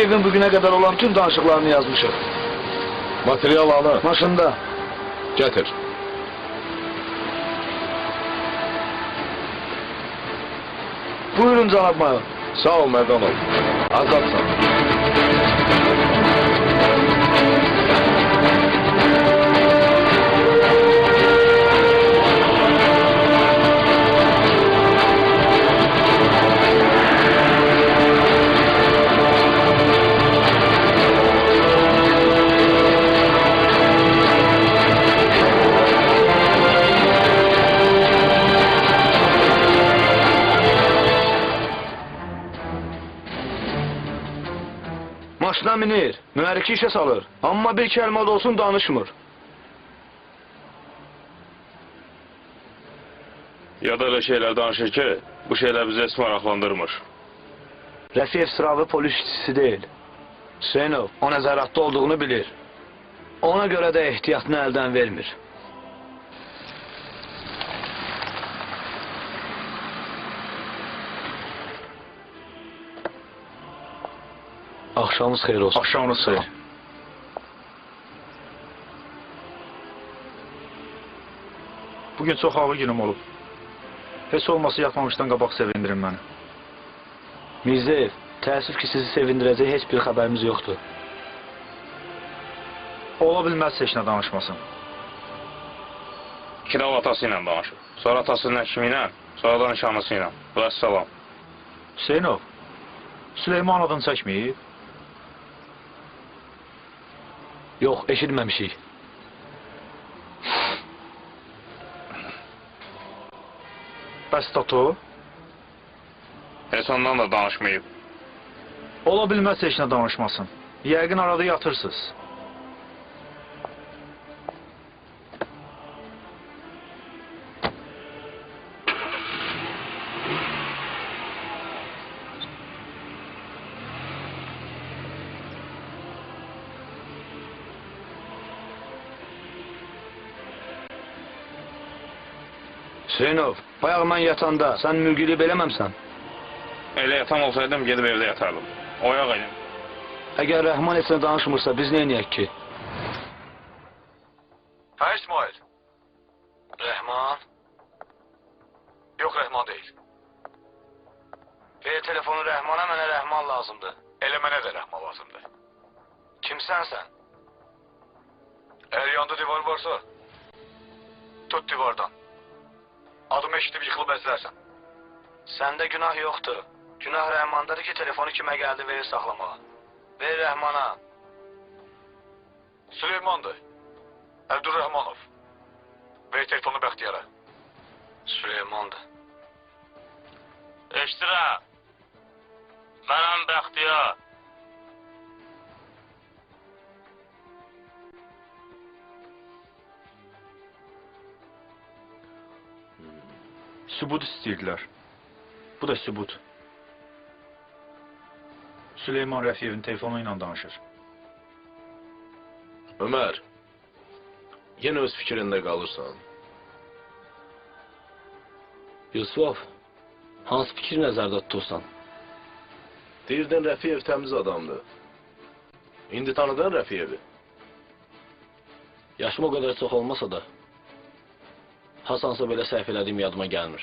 Cənab mayor, Rəfiyevin bugünə qədər olan bütün danışıqlarını yazmışıq. Material alın. Maşında. Getir. Buyurun cənab mayor. Sağ ol Merdanov. Azadsan. Maşına minir, mühərriki işə salır. Amma bir kəlmə də olsun danışmır. Ya da öyle şeyler danışır ki, bu şeyler bizi hiç maraqlandırmır. Rəfiyev sıravi polis işçisi deyil. Hüseynov o nəzarətdə olduğunu bilir. Ona görə də ehtiyatını əldən vermir. Axşamınız xeyir olsun. Axşamınız xeyir. Bugün çox ağır günüm olub. Heç olmasa yatmamışdan qabaq sevindirin məni. Mirzəyev, təəssüf ki sizi sevindirəcək heç bir xəbərimiz yoxdur. Ola bilməz heç nə danışmasın. Kirav atası ilə danışır. Sonra atasının həkimi ilə, sonra da nişanlısı ilə. Vəssalam. Hüseynov, Süleyman adını çəkməyib. Yox, eşitməmişik. Bəs Tato? Heç ondan da danışmayıb. Ola bilməz heç nə danışmasın. Yəqin arada yatırsınız. Hüseynov, bayaq mən yatanda sən mürgülüb eləməmsən. Elə yatan olsaydım, gedib evdə yatardım. Oyaq idim. Əgər Rəhman heç nə danışmırsa biz nə edək ki? Əzlərsən. Səndə günah yoxdur. Günah Rəhmandadır ki, telefonu kimə gəldi verir saxlamağa. Ver Rəhmana. Süleymandır. Əbdurrahmanov. Ver telefonu Bəxtiyara. Süleymandır. Eşdirəm. Mənəm Bəxtiyar. Sübut istəyirdilər. Bu da sübut. Süleyman Rəfiyevin telefonu ilə danışır. Ömer. Yine öz fikrində qalırsan. Yusuf, hansı fikir nəzərdə tutursan? Deyirdin Rəfiyev təmiz adamdır. İndi tanıdın Rəfiyevi. Yaşım o qədər çox olmasa da, hasansa belə səhv elədiyim yadıma gəlmir.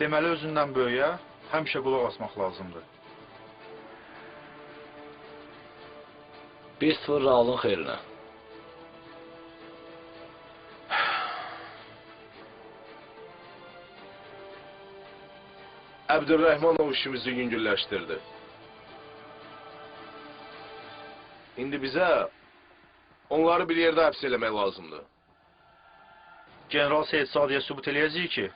Deməli özündən böyüyə həmişə qulaq asmaq lazımdır. 1-0 Raulun xeyrinə. Əbdülrəhmanov işimizi yüngülləşdirdi. İndi bizə onları bir yerdə həbs eləmək lazımdır. General Seyid Sadiyə sübut eləyəcək ki,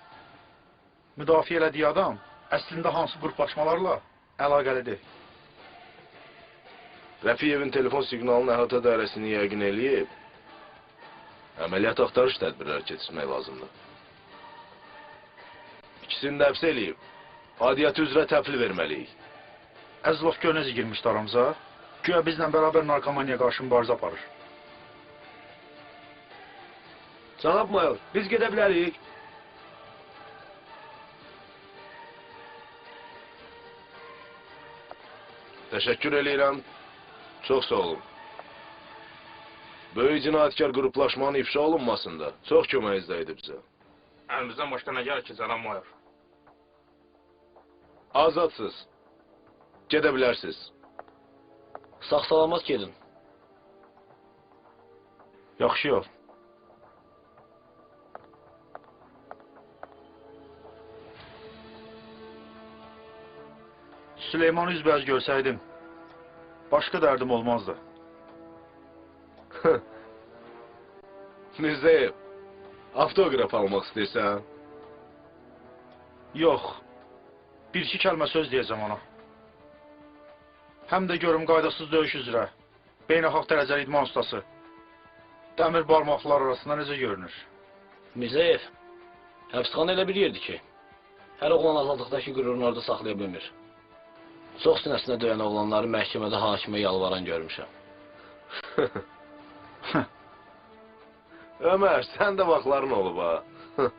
müdafiə elədiyi adam əslində hansı qruplaşmalarla əlaqəlidir. Rəfiyevin telefon siqnalının əhatə dairəsini yəqin eləyib, əməliyyat axtarış tədbirləri keçirmək lazımdır. İkisini də həbs eləyib, adiyyəti üzrə təfil verməliyik. Əzlov Gönezi girmişdi aramıza. Güya bizlə bərabər narkomaniya qarşı mübarizə aparır. Cənab mayor, biz gedə bilərik. Təşəkkür eləyirəm. Çox sağ olun. Böyük cinayətkar qruplaşmanın ifşa olunmasında çox köməyinizdə idi bizə. Əlimizdən başqa nə gəlir ki, cənab mayor? Azadsız. Gedə bilərsiniz. Sağ salamat gedin. Yaxşı yol. Süleyman üzbəüz görsəydim, başqa dərdim olmazdı. Mirzəyev, avtoqraf almaq istəyirsən? Yox, bir-iki kəlmə söz deyəcəm ona. Həm də görüm qaydasız döyüş üzrə, beynəlxalq dərəcəli idman ustası. Dəmir barmaqlar arasında necə görünür? Mirzəyev, həbsxana elə bir yerdir ki, hər oğlan azadlıqdakı qürurunu orada saxlaya bilmir. Çox sinəsinə döyən oğlanları məhkəmədə hakimə yalvaran görmüşəm. Ömər, sən də vaxtların olub ha.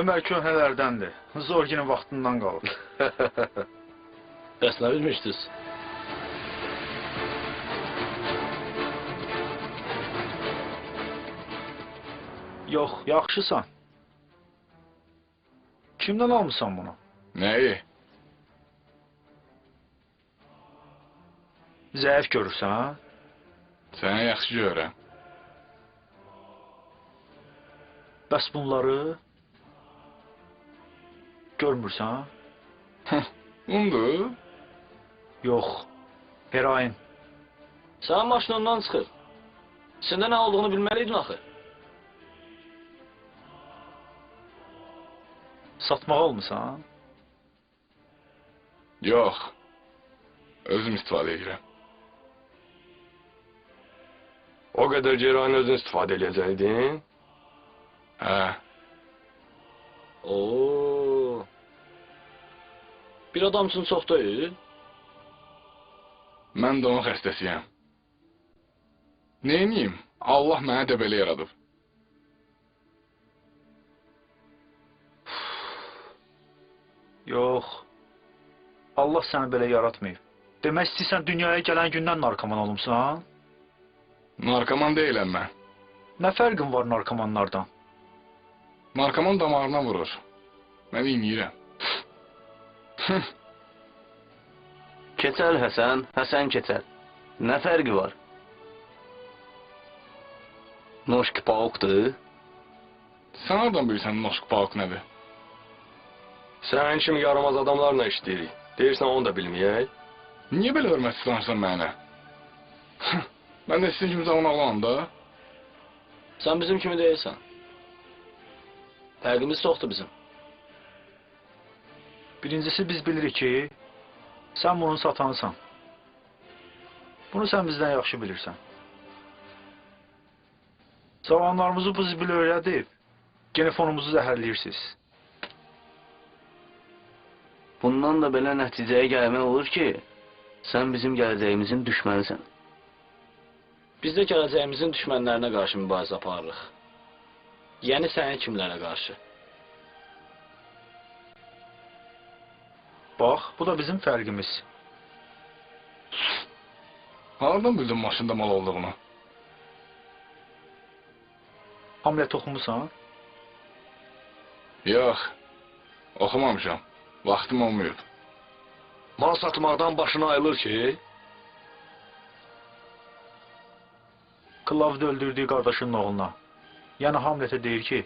Ömər köhnələrdəndir. Zorginin vaxtından qalıb. Bəs nə bilmişdiniz? Yox, yaxşısan. Kimdən almısan bunu? Nəyi? Zəif görürsən, ha? Səni yaxşı görürəm. Bəs bunları görmürsən? Bundur. Yox. Heroin. Sənin maşın ondan çıxır. İçində nə olduğunu bilməliydin axı. Satmağa olmusan? Yox. Özüm istifadə edirəm. O qədər cerrahın özün istifadə edəcəkdin. Hə, Oo. Bir adam üçün çox deyil. mən də onun xəstəsiyəm. Neyniyim? Allah mənə də belə yaradıb. Yox. Allah səni belə yaratmayıb. Demək istəyirsən dünyaya gələn gündən narkoman olmusan? Narkoman deyiləm mən. Nə fərqin var narkomanlardan? Narkoman damarına vurur. Mən iyniyirəm. Keçəl Həsən, Həsən keçəl. Nə fərqi var? Noşki pauqdur. Sən hardan bilirsən noşq pauk nədir? Sənin kimi yaramaz adamlarla işləyirik. Deyirsən onu da bilməyək. Niyə belə hörmətsiz danışırsan mənə? mən də sizin kimi zaman ağlamam da. Sən bizim kimi deyilsən. Fərqimiz çoxdur bizim. Birincisi biz bilirik ki, sən bunun satanısan. Bunu sən bizdən yaxşı bilirsən. Cavanlarımızı bu zibil öyrədib, genofonumuzu zəhərləyirsiniz. Bundan da belə nəticəyə gəlmək olur ki, sən bizim gələcəyimizin düşmənisən. Biz də gələcəyimizin düşmənlərinə qarşı mübarizə aparırıq. Yəni sənin kimlərə qarşı? Bax, bu da bizim fərqimiz. Hardan bildin maşında mal olduğunu? Hamlet oxumusan? Yox. Oxumamışam. Vaxtım olmayıb. Mal satmaqdan başına ayılır ki, Klavda öldürdüyü qardaşının oğluna. Yəni Hamletə deyir ki,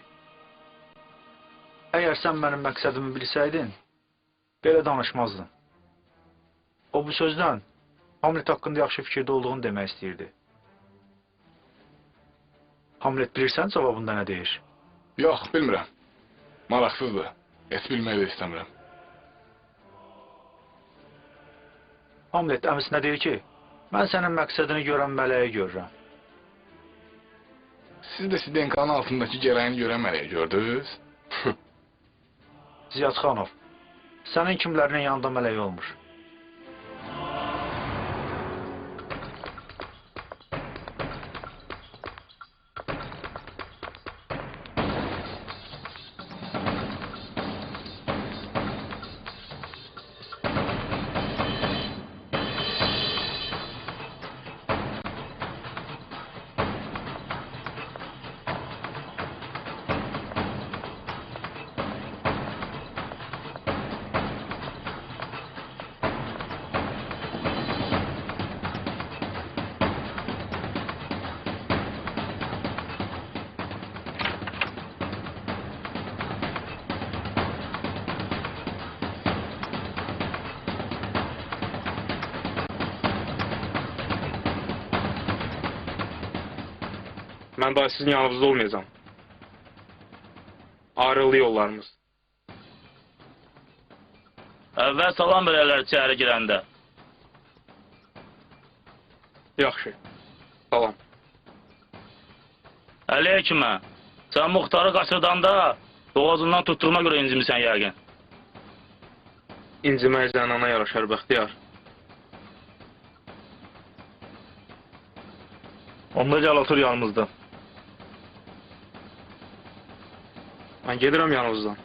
əgər sən mənim məqsədimi bilsəydin, belə danışmazdın. O bu sözdən Hamlet haqqında yaxşı fikirdə olduğunu demək istəyirdi. Hamlet bilirsən cavabında nə deyir? Yox, bilmirəm. Maraqsızdır. Heç bilməyi də istəmirəm. Hamlet əmisinə deyir ki, mən sənin məqsədini görən mələyi görürəm. Siz də Sidenkanın altındakı gərəyini görən mələyi gördünüz? Ziyad xanov, sənin kimlərinin yanında mələk olmur? Mən daha sizin yanınızda olmayacağam. Ayrıldı yollarımız. Əvvəl salam verərlər içəri girəndə. Yaxşı. Salam. Əleykümə. Sən muxtarı qaçırdanda boğazından tutduğuna görə incimisən yəqin. İncimək zənana yaraşar bəxtiyar. Onda gəl otur yanımızda. Mən gedirəm yanınızdan.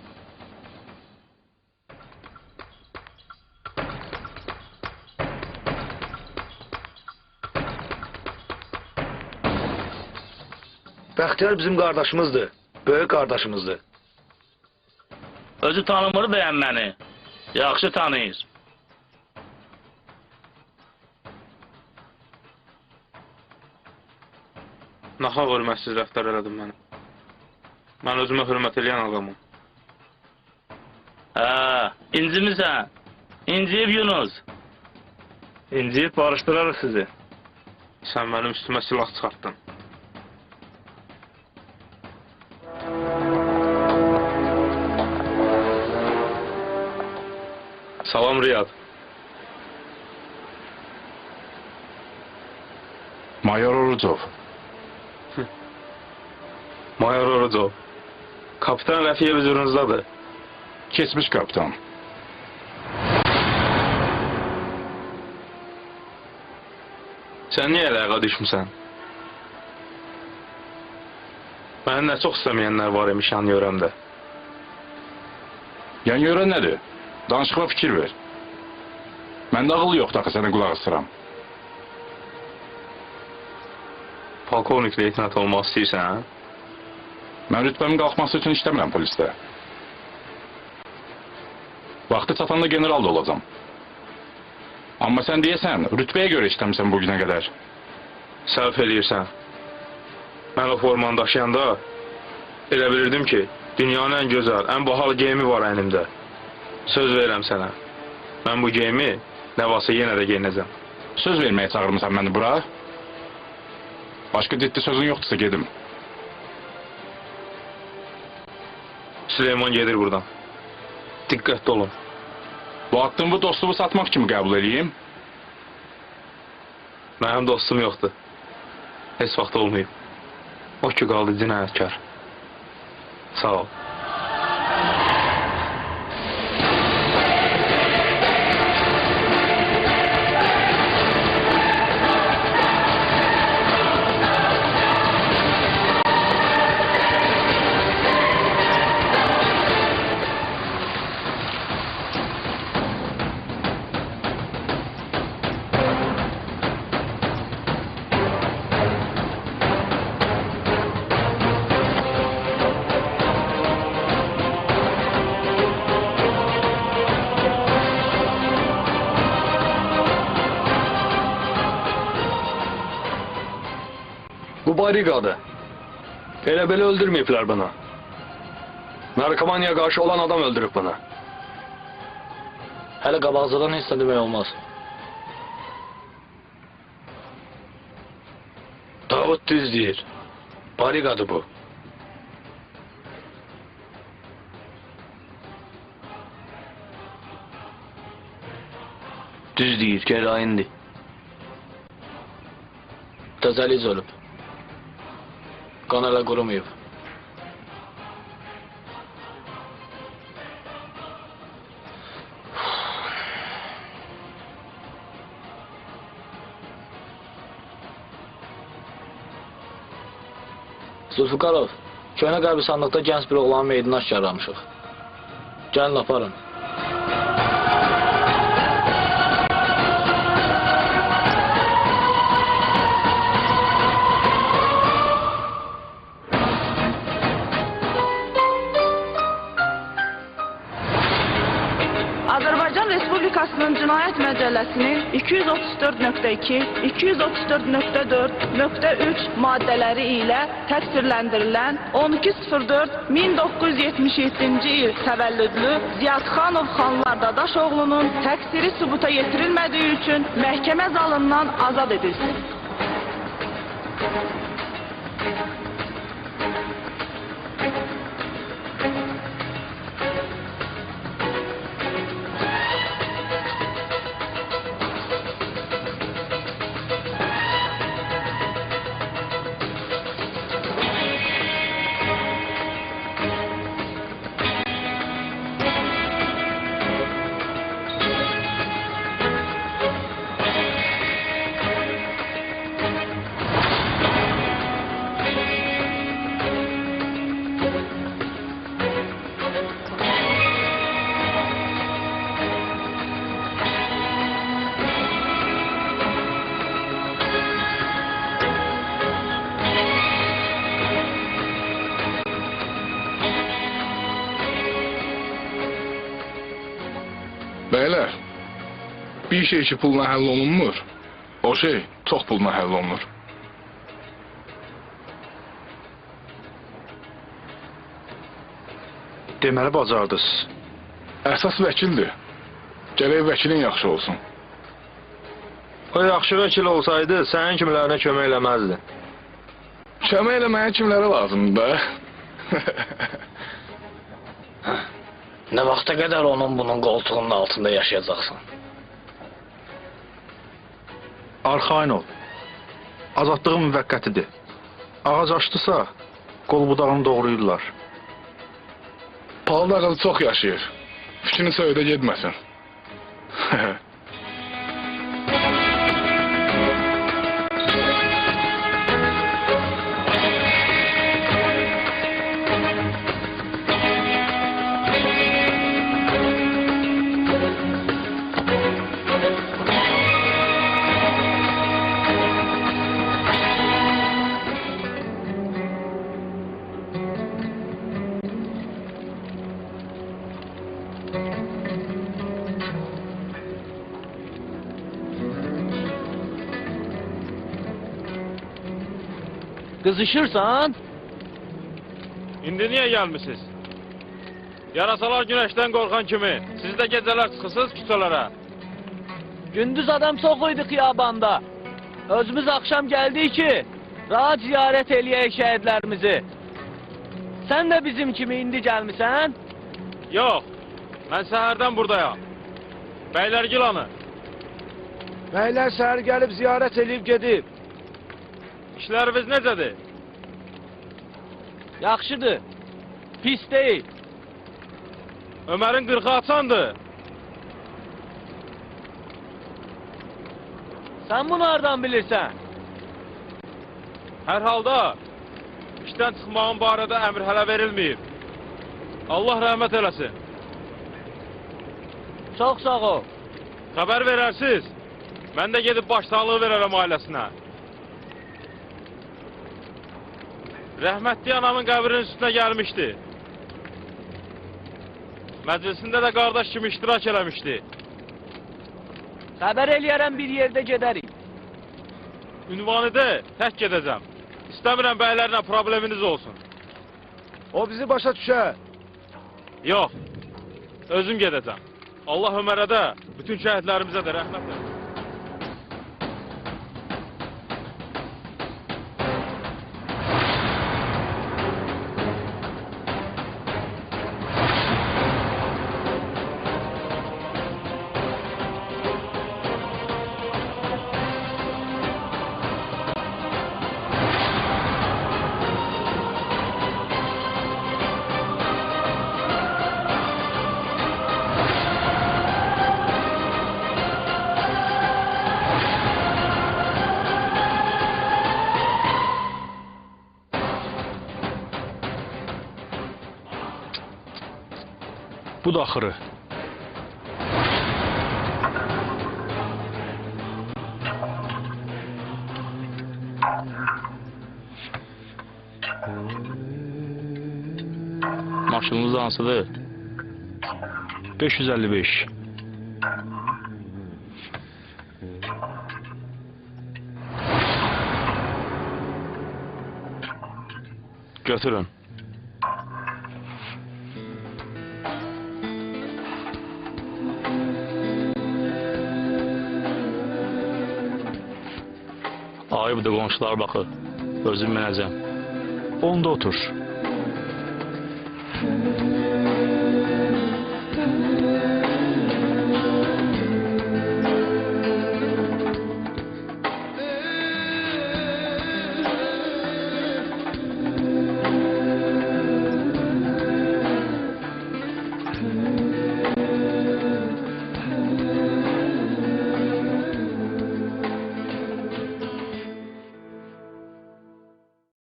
Bəxtiyar bizim qardaşımızdır. Böyük qardaşımızdır. Özü tanımır bəyən məni. Yaxşı tanıyır. Nahaq hörmətsiz rəftar elədin məni. Mən özümə hörmət eləyən adamım. Hə, incimisən. İnciyib Yunus. İnciyib barışdırarıq sizi. Sən mənim üstümə silah çıxartdın. Salam Riyad. Mayor Orucov. Mayor Orucov. Kapitan Rəfiyev hüzurunuzdadır. Keçmiş kapitan. Sən niyə əlaqə düşmüsən? Məni nə çox istəməyənlər var imiş yan yörəmdə. Yan yörə nədir? Danışıqla fikir ver. Məndə ağıl yoxdur axı sənə qulaq asıram. Polkovnik leytenant olmaq istəyirsən, hə? Mən rütbəmin qalxması üçün işləmirəm polisdə. Vaxtı çatanda general da olacam. Amma sən deyəsən, rütbəyə görə işləmirsən bu günə qədər. Səhv eləyirsən. Mən o formanı daşıyanda elə bilirdim ki, dünyanın ən gözəl, ən bahalı geyimi var əynimdə. Söz verirəm sənə. Mən bu geyimi nə varsa yenə də geyinəcəm. Söz verməyə çağırmısan məni bura? Başqa ciddi sözün yoxdursa gedim. Süleyman gedir buradan. Diqqətli olun. Bu haqqımı dostluğu satmaq kimi qəbul edeyim. Mənim dostum yoxdur. Heç vaxt olmayıb. O ki qaldı cinayətkar. Sağ ol. Bu bariqadı. Elə belə öldürməyiblər bana. Narkomaniya qarşı olan adam öldürüb bana. Hələ qabaqcadan heç nə demək olmaz. Davud düz deyir. Bariqadı bu. Düz deyir, gərayindir. Təzəliz ölüb. Qan Konala Gurumiyev. Zulfikarov, köynə qəbirsanlıqda gənc bir oğlanın meydini aşkarlamışıq. Gəlin aparın. Cinayət Məcəlləsinin 234.2, 234.4.3 maddələri ilə təqsirləndirilən 12.04.1977-ci il təvəllüdlü Ziyadxanov Xanlar Dadaşoğlunun təqsiri sübuta yetirilmədiyi üçün məhkəmə zalından azad edilsin. Bir şey ki pulla həll olunmur, o şey çox pulla həll olunur. Deməli bacardınız. Əsas vəkildir. Gərək vəkilin yaxşı olsun. O yaxşı vəkil olsaydı, sənin kimilərinə kömək eləməzdi. Kömək eləməyə kimlərə lazımdır da? Nə vaxta qədər onun bunun qoltuğunun altında yaşayacaqsan? Arxain ol. Azadlığı müvəqqətidir. Ağac açdısa, qol budağını doğrayırlar. Palıd ağacı çox yaşayır. Fikrini söylə getməsin. Kızışırsan... İndi niye gelmişsiniz? Yarasalar güneşten korkan kimi. Siz de geceler sıkısız kütülara. Gündüz adam sokuyduk yabanda. Özümüz akşam geldi ki rahat ziyaret eliye şehitlerimizi. Sen de bizim kimi indi gelmişsen? Yok. Ben seherden buradayım. Beyler Gilan'ı. Beyler seher gelip ziyaret eleyip gedip. İşləriniz necədir? Yaxşıdır. Pis deyil. Ömərin qırxı açandır. Sən bunu hardan bilirsən? Hər halda işdən çıxmağın barədə əmr hələ verilməyib. Allah rəhmət eləsin. Çox sağ ol. Xəbər verərsiz. Mən də gedib başsağlığı verərəm ailəsinə. Rəhmətli anamın qəbrinin üstünə gəlmişdi. Məclisində də qardaş kimi iştirak eləmişdi. Xəbər eləyərəm bir yerdə gedərik. Ünvanı de, tək gedəcəm. İstəmirəm bəylərlə probleminiz olsun. O bizi başa düşər. Yox, özüm gedəcəm. Allah Ömərə də, bütün şəhidlərimizə də rəhmət eləsin. Bu da ahırı. Maşınımız ansıdı. 555. Götürün. Ayıbdır qonşular baxır. Özüm minəcəm. Onda otur.